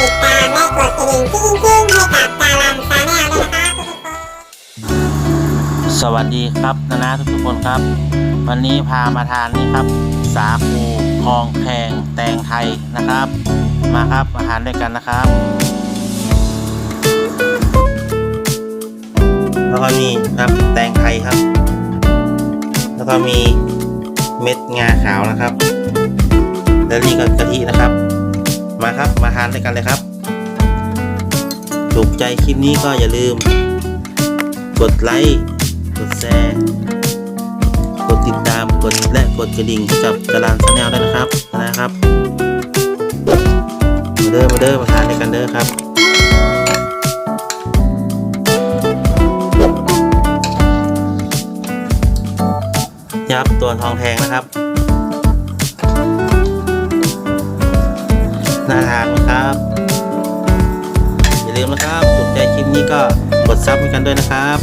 ติดตามและกดกระดิ่งกิ้งกิ้งๆให้กับดารันชาแนลด้วยนะคะทุกคนสวัสดีครับนานาทุกทุกๆคนครับ วันนี้พามาทานนี่ครับ สาคูทองแพงแตงไทยนะครับ มาครับมาทานด้วยกันนะครับ แล้วก็มีครับแตงไทยครับ แล้วก็มีเม็ดงาขาวนะครับ แล้วนี่ก็กะทินะครับ มาครับมาทานด้วยกันเลยครับถูกใจคลิปนี้ก็อย่าลืม กดไลค์กดแชร์กดติดตามกดและกดกระดิ่งกับตารางชาแนลด้วยนะครับนะครับมาเด้อมาเด้อมาทานด้วยกันเด้อครับยับตัวทองแพงนะครับ น่าทานครับ อย่าลืมนะครับถูกใจคลิปนี้ก็กดซับกันด้วยนะครับ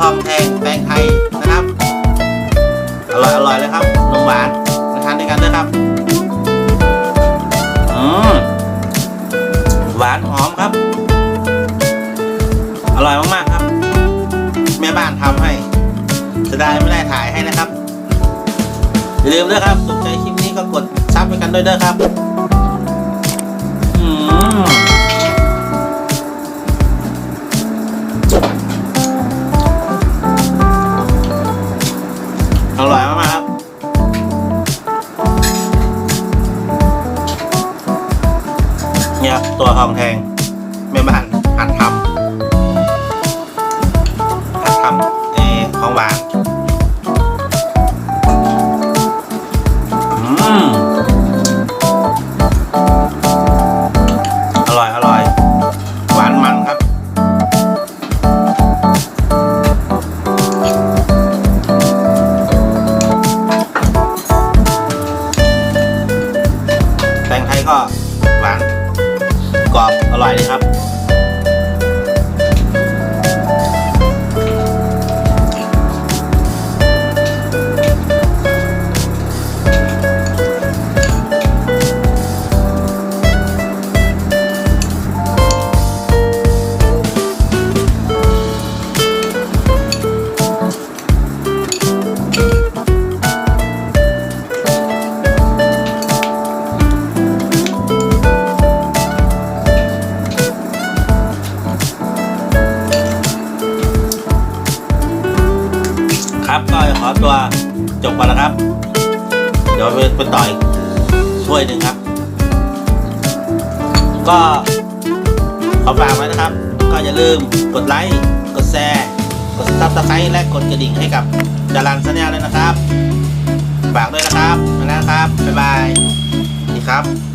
ทองแทงแตงไทยนะครับ อร่อยอร่อยเลยครับนมหวานมาทานด้วยกันด้วยครับอืมหวานหอมครับ อร่อยมากๆครับ แม่บ้านทำให้จะได้ไม่ได้ถ่ายให้นะครับอย่าลืมด้วยครับถูกใจคลิปนี้ก็กดซับไปกันด้วยเด้อครับ เนี่ยค อบอร่อ ครับ ก็ขอตัวจบก่อนนะครับ เดี๋ยวไปต่ออีกถ้วยหนึ่งครับ ก็ขอฝากไว้นะครับ ก็อย่าลืมกดไลค์กดแชร์กดซับสไครต์และกดกระดิ่งให้กับดารันสัญญาเลยนะครับฝากด้วยนะครับไปแล้วนะครับบ๊ายบายสวัสดีครับ